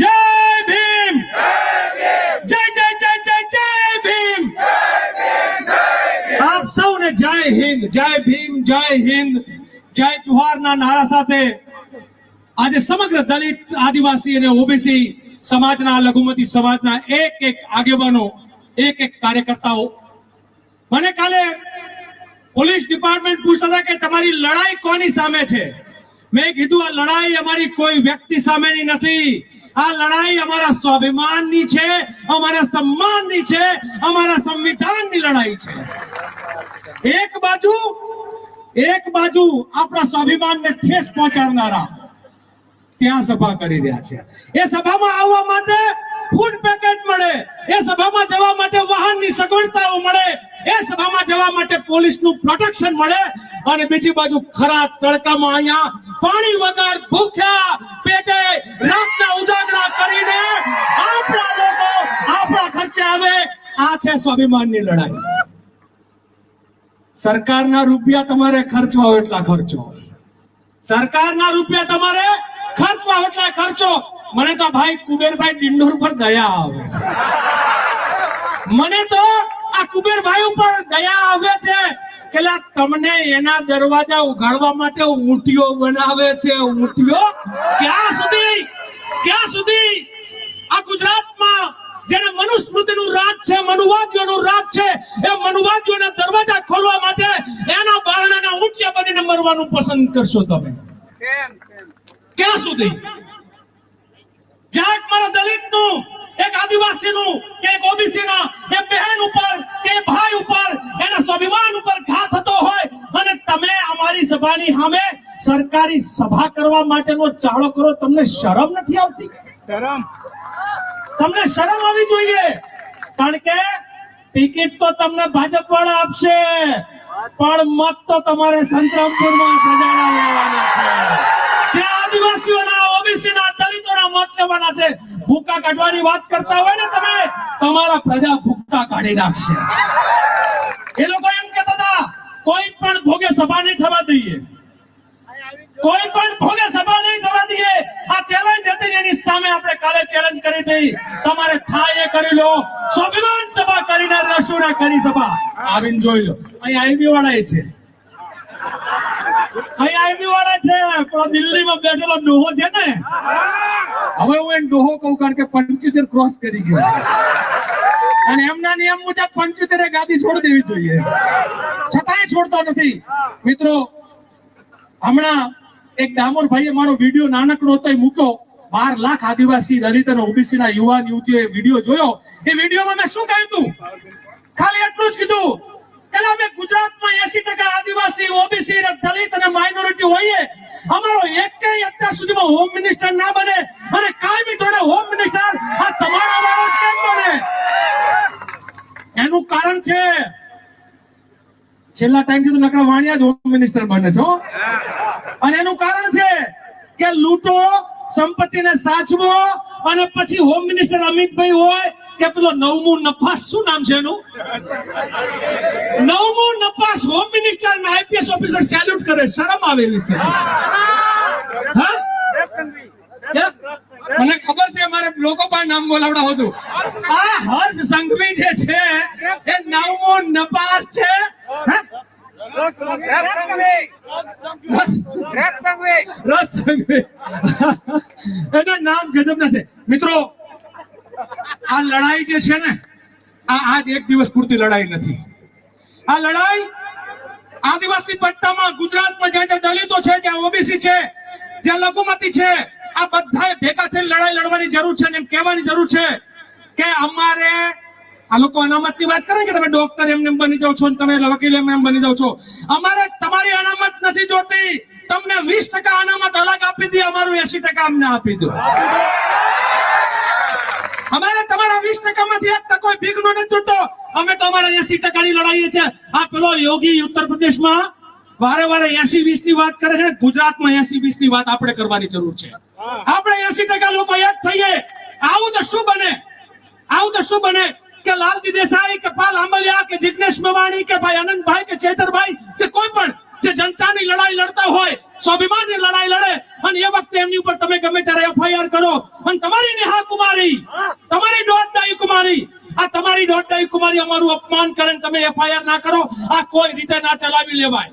જય ભીમ. જય જય જય જય જય ભીમ. આપ સૌને જય હિન્દ, જય ભીમ, જય હિન્દ. જય જુહારના નારા સાથે આજે સમગ્ર દલિત, આદિવાસી અને ઓબીસી સમાજના લઘુમતી સમાજના એક એક આગેવાનો, એક એક કાર્યકર્તાઓ. મને કાલે પોલીસ ડિપાર્ટમેન્ટ પૂછતા હતા કે તમારી લડાઈ કોની સામે છે? મેં કીધું, આ લડાઈ અમારી કોઈ વ્યક્તિ સામેની નથી. આ લડાઈ અમારા સ્વાભિમાનની છે, અમારા સન્માનની છે, અમારા સંવિધાનની લડાઈ છે. એક બાજુ એક બાજુ આપણા સ્વાભિમાનને ઠેસ પહોંચાડનારા ત્યાં સભા કરી રહ્યા છે. એ સભામાં આવવા માટે ફૂડ પેકેટ મળે. એ સભામાં જવા માટે વાહનની સગવડતાઓ મળે. એ સભામાં જવા માટે પોલીસનું પ્રોટેક્શન મળે. અને બીજી બાજુ ખરા તડકામાં અહીંયા પાણી વગર ભૂખ્યા પેટે રાતના ઉજાગરા કરીને આપણા લોકો આપણા ખર્ચે આવે. આ છે સ્વાભિમાનની લડાઈ. સરકારના રૂપિયા તમારે ખર્ચવા એટલા ખર્ચો. સરકારના રૂપિયા તમારે ખર્ચવા એટલા ખર્ચો. મને તો ભાઈ કુબેરભાઈ ડિંડોર પર દયા આવે છે. મને તો આ કુબેરભાઈ ઉપર દયા આવે છે કે તમને એના દરવાજા ઉઘાડવા માટે ઊંટીઓ બનાવે છે. ઊંટીઓ? ક્યાં સુધી? ક્યાં સુધી? આ ગુજરાતમાં જેને મનુસ્મૃતિનું રાજ છે મનુવાદીઓનું રાજ છે એ મનુવાદીઓના દરવાજા ખોલવા માટે એના બારણાના ઊંટિયા બનીને મરવાનું પસંદ કરશો તમે. ક્યાં સુધી? જાત મારા દલિતનું એક આદિવાસી નું કે એક ઓબીસી ના એ બહેન ઉપર કે ભાઈ ઉપર એના સ્વાભિમાન ઉપર ઘા થતો હોય અને તમે અમારી સભાની સામે સરકારી સભા કરવા માટેનો ચાળો કરો તમને શરમ નથી આવતી? શરમ. તમને શરમ આવી જોઈએ? કારણ કે ટિકિટ તો તમને ભાજપ વાળા આપશે પણ મત તો તમારે સંતરામપુરમાં પ્રજાના લેવાના છે. મત છે. ભૂકા કાઢવાની વાત કરતા હોય ને તમે, તમારા પ્રજા ભૂકા કાઢી નાખશે. એ લોકો એમ કહેતા હતા, કોઈ પણ ભોગે સભા નહીં થવા દઈએ. કોઈ પણ ભોગે સભા નહીં થવા દઈએ. આ ચેલેન્જ હતી એની સામે આપણે કાલે ચેલેન્જ કરી હતી. તમારે થાય એ કરી લો. સ્વાભિમાન સભા કરીને રસુડા કરી સભા. આવીને જોઈ લો. અહીં આઈબી વાળા છે. અહીં આઈબી પંચોતેર ક્રોસ કરી ગયો અને એમના નિયમ મુજબ પંચોતેરે ગાદી છોડી દેવી જોઈએ. છતાંય છોડતા નથી. મિત્રો, હમણાં એક ડામોર ભાઈએ મારો વીડિયો નાનકડો હતો મૂક્યો. બાર લાખ આદિવાસી દલિત અને ઓબીસી ના યુવાન યુવતીઓ વીડિયો જોયો. એ વિડીયોમાં મેં શું કહ્યું હતું ખાલી એટલું જ કીધું. કે અમે ગુજરાતમાં એસી ટકા આદિવાસી, ઓબીસી દલિત અને માઇનોરિટી હોઈએ, અમારો એકેય અત્યાર સુધીમાં હોમ મિનિસ્ટર ના બને અને કાયમી ધોરણે હોમ મિનિસ્ટર આ તમારા વાળો જ કેમ બને? એનું કારણ છે, છેલ્લા ટાઈમથી નકરા વાણિયા જ હોમ મિનિસ્ટર બને છો અને એનું કારણ છે કે લૂંટો, સંપત્તિને સાચવો અને પછી હોમ મિનિસ્ટર અમિતભાઈ હોય કે પેલો નવમું નફાસ શું નામ છે એનું? નવમું નફાસ હોમ મિનિસ્ટર ને આઈપીએસ ઓફિસર સેલ્યુટ કરે. શરમ આવે એવી સ્થિતિ. હા? મને ખબર છે મારે લોકો પણ નામ બોલાવડા હતું આ હર્ષ સંઘવી જે છે એ નવમો નપાસ છે. એના નામ ગજબના છે. મિત્રો આ લડાઈ જે છે ને, આ આજ એક દિવસ પૂરતી લડાઈ નથી. આ લડાઈ આદિવાસી પટ્ટામાં ગુજરાતમાં જ્યાં જ્યાં દલિતો છે, જ્યાં ઓબીસી છે, જ્યાં લઘુમતી છે, આ બધાએ ભેગા થઈને લડાઈ લડવાની જરૂર છે એમ કહેવાની જરૂર છે કે અમારે, આ લોકો અનામતની વાત કરે કે તમે ડોક્ટર એમને એમ બની જાઓ છો તમે વકીલ એમ એમ બની જાઓ છો. અમારે તમારી અનામત નથી જોતી. તમને વીસ ટકા અનામત અલગ આપી દે, અમારું એસી ટકા અમને આપી દો. અમારે તમારા વીસ ટકામાંથી એક ટકો ભીખનો નથી જોતો અમે તો અમારા એસી ટકાની લડાઈએ છે આ પેલો યોગી ઉત્તર પ્રદેશમાં વારે વારે એસી વીસની વાત કરે છે. ગુજરાતમાં એસી વીસની વાત આપણે કરવાની જરૂર છે. આપણે એસી ટકા લોકો એક થઈએ. આવું તો શું બને? આવું તો શું બને? કે લાલજી દેસાઈ, કે પાલ આંબલિયા, કે જિગ્નેશ મેવાણી, કે ભાઈ આનંદભાઈ કે ચેતરભાઈ, કે કોઈ પણ જે જનતાની લડાઈ લડતા હોય, સ્વાભિમાનની લડાઈ લડે, અને એ વખતે એમની ઉપર તમે ગમે ત્યારે એફઆઈઆર કરો. અને તમારી નેહા કુમારી, તમારી દોડદાઈ કુમારી, આ તમારી દોડદાઈ કુમારી અમારું અપમાન કરે તમે એફઆઈઆર ના કરો, આ કોઈ રીતે ના ચલાવી લેવાય.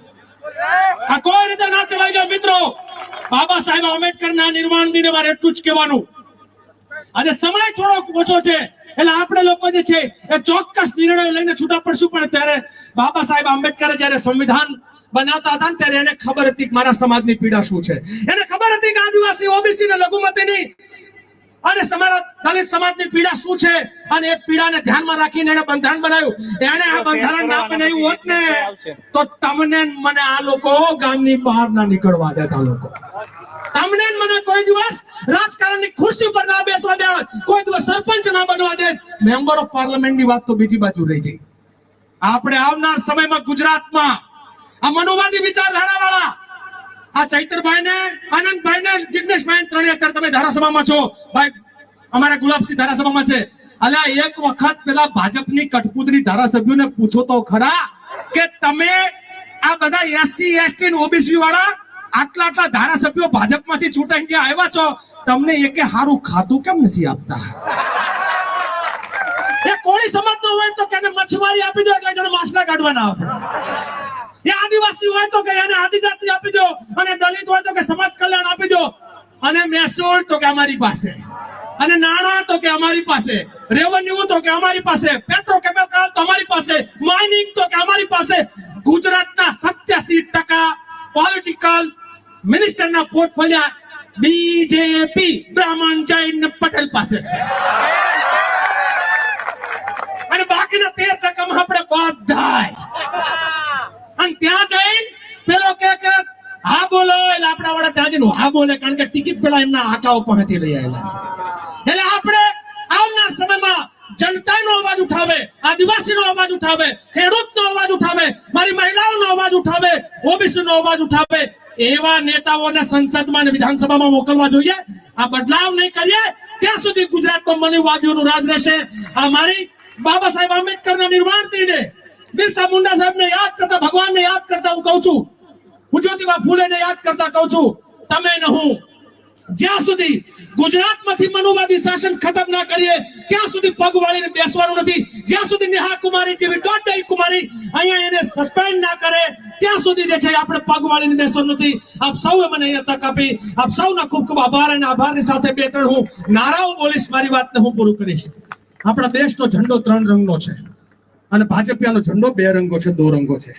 આ કોઈ રીતે ના ચલાવી લે મિત્રો, બાબા સાહેબ આંબેડકર ના નિર્માણ દિને મારે એટલું જ કહેવાનું. આજે સમય થોડો ઓછો છે, એટલે આપણે લોકો જે છે, એ ચોક્કસ નિર્ણય લઈને છૂટા પડશું. પણ ત્યારે બાબા સાહેબ આંબેડકરે જયારે સંવિધાન બનાવતા હતા ને ત્યારે એને ખબર હતી કે મારા સમાજની પીડા શું છે. એને ખબર હતી કે આદિવાસી ઓબીસી ને લઘુમતીની અને સમારા દલિત સમાજની પીડા શું છે? અને એ પીડાને ધ્યાનમાં રાખીને એને બંધારણ બનાવ્યું. એને આ બંધારણ ના બનાવ્યું હોત ને તો તમને મને આ લોકો ગામની બહાર ના નીકળવા દેતા લોકો. તમને મને કોઈ દિવસ રાજકારણની ખુરશી પર ના બેસવા દે કોઈ દિવસ સરપંચ ના બનવા દે મેમ્બર ઓફ પાર્લામેન્ટની વાત તો બીજી બાજુ રહી જઈ આપણે આવનાર સમયમાં ગુજરાતમાં આ મનોવાદી વિચારધારા વાળા આ ચૈતરભાઈ ને આનંદભાઈ ને જિગ્નેશભાઈ ત્રણે અત્યારે તમે ધારાસભામાં છો. ભાઈ, અમારા ગુલાબસિંહ ધારાસભામાં છે. અલ્યા, એક વખત પેલા ભાજપની કઠપૂતળી ધારાસભ્યોને પૂછો તો ખરા કે તમે આ બધા એસસી, એસટી ઓબીસી વાળા આટલા આટલા ધારાસભ્યો ભાજપમાંથી ચૂંટાઈને જે આવ્યા છો, તમને એકે હારું ખાતું કેમ નથી આપતા? એ કોળી સમાજ નો હોય તો કે મચ્છવારી આપી દો એટલે જણ માછલા કાઢવાના આપે. એ આદિવાસી હોય તો કે એને આદિજાતિ આપી દો, અને દલિત હોય તો કે સમાજ કલ્યાણ આપી દો. અને મહેસૂલ તો કે અમારી પાસે. અને નાણાં તો કે અમારી પાસે. રેવન્યુ તો કે અમારી પાસે. પેટ્રોકેમિકલ તો અમારી પાસે. માઇનિંગ તો કે અમારી પાસે. ગુજરાતના સત્યાસી ટકા પોલિટિકલ મિનિસ્ટરના પોર્ટફોલિયા બીજેપી બ્રાહ્મણ જૈન પટેલ પાસે છે. અને બાકીના તેર ટકામાં આપણે બધાય અને ત્યાં જઈને પેલો કે કે, હા બોલો. એટલે આપણા વાળા ત્યાં જઈને હા બોલે. કારણ કે ટિકિટ પેલા એમના આકાઓ પાસેથી લઈ આવેલા છે. એટલે આપણે આવનાર સમયમાં જનતાનો અવાજ ઉઠાવે, આદિવાસીનો અવાજ ઉઠાવે, ખેડૂતનો અવાજ ઉઠાવે, મારી મહિલાઓનો અવાજ ઉઠાવે, ઓબીસીનો અવાજ ઉઠાવે, એવા નેતાઓને સંસદમાં અને વિધાનસભામાં મોકલવા જોઈએ. આ બદલાવ નહીં કરીએ, ત્યાં સુધી ગુજરાતમાં મનુવાદીઓનું રાજ રહેશે. આ મારી બાબા સાહેબ આંબેડકરના નિર્માણ દિને બિરસા મુંડા સાહેબને યાદ કરતા, ભગવાનને યાદ કરતા હું કહું છું. હું જ્યોતિબા ફૂલેને યાદ કરતા કહું છું. તમે ને હું. જ્યાં સુધી ગુજરાતમાંથી મનુવાદી શાસન ખતમ ના કરીએ, ત્યાં સુધી પગ વાળીને બેસવાનું નથી. જ્યાં સુધી નેહા કુમારી જેવી દોઢ કુમારી અહીંયા એને સસ્પેન્ડ ના કરે, ત્યાં સુધી જે છે આપણે પગ વાળીને બેસવાનું નથી. આપ સૌએ મને અહીંયા તક આપી. આપ સૌના ખૂબ ખૂબ આભાર અને આભારની સાથે બે ત્રણ હું નારાઓ બોલીશ, મારી વાતને હું પૂરું કરીશ. આપણા દેશનો ઝંડો ત્રણ રંગનો છે. અને ભાજપિયાનો ઝંડો બે રંગો છે દો રંગો છે.